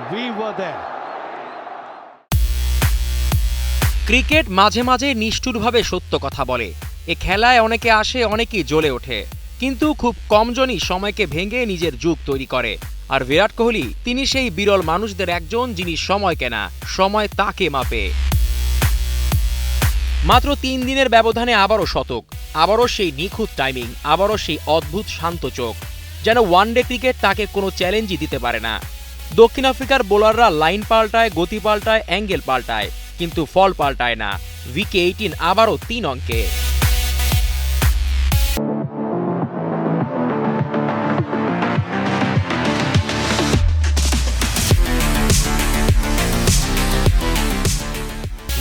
We were there. Cricket মাঝে মাঝে নিষ্ঠুরভাবে সত্য কথা বলে। এ খেলায় অনেকে আসে, অনেকেই জ্বলে ওঠে। কিন্তু খুব কমজনই সময়কে ভেঙে নিজের যুগ তৈরি করে। আর বিরাট কোহলি, তিনি সেই বিরল মানুষদের একজন যিনি সময় কেনা, সময় তাকে মাপে। মাত্র তিন দিনের ব্যবধানে আবারও শতক, আবারও সেই নিখুঁত টাইমিং আবারও সেই অদ্ভুত শান্ত চোখ। যেন ওয়ানডে ক্রিকেট তাকে কোনো চ্যালেঞ্জই দিতে পারে না। দক্ষিণ আফ্রিকার বোলাররা লাইন পাল্টায়, গতি পাল্টায়, অ্যাঙ্গেল পাল্টায়, কিন্তু ফল পাল্টায় না। উইকে এইটিন আবারও তিন অঙ্কে।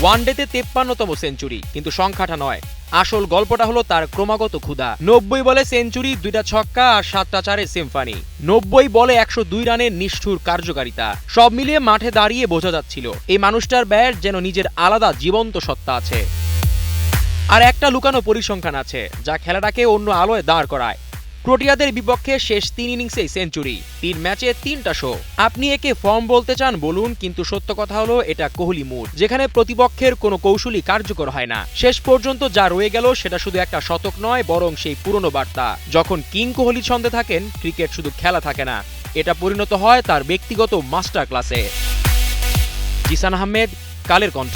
ওয়ানডেতে তেপ্পান্নতম সেঞ্চুরি, কিন্তু সংখ্যাটা নয়। আসল গল্পটা হলো তার ক্রমাগত ক্ষুধা। নব্বই বলে সেঞ্চুরি, দুইটা ছক্কা আর সাতটা চারে সিম্ফানি। নব্বই বলে একশো দুই রানের নিষ্ঠুর কার্যকারিতা। সব মিলিয়ে মাঠে দাঁড়িয়ে বোঝা যাচ্ছিল, এই মানুষটার ব্যাট যেন নিজের আলাদা জীবন্ত সত্তা আছে। আর একটা লুকানো পরিসংখ্যান আছে, যা খেলাটাকে অন্য আলোয় দাঁড় করায়। প্রোটিয়াদের বিপক্ষে শেষ তিন ইনিংসেই সেঞ্চুরি, তিন ম্যাচে তিনটা শো। আপনি একে ফর্ম বলতে চান বলুন, কিন্তু সত্য কথা হলো এটা কোহলি মুড, যেখানে প্রতিপক্ষের কোনো কৌশলই কার্যকর হয় না। শেষ পর্যন্ত যা রয়ে গেল সেটা শুধু একটা শতক নয়, বরং সেই পুরনো বার্তা। যখন কিং কোহলি ছন্দে থাকেন, ক্রিকেট শুধু খেলা থাকে না, এটা পরিণত হয় তার ব্যক্তিগত মাস্টার ক্লাসে জিসান আহমেদ, কালের কণ্ঠ।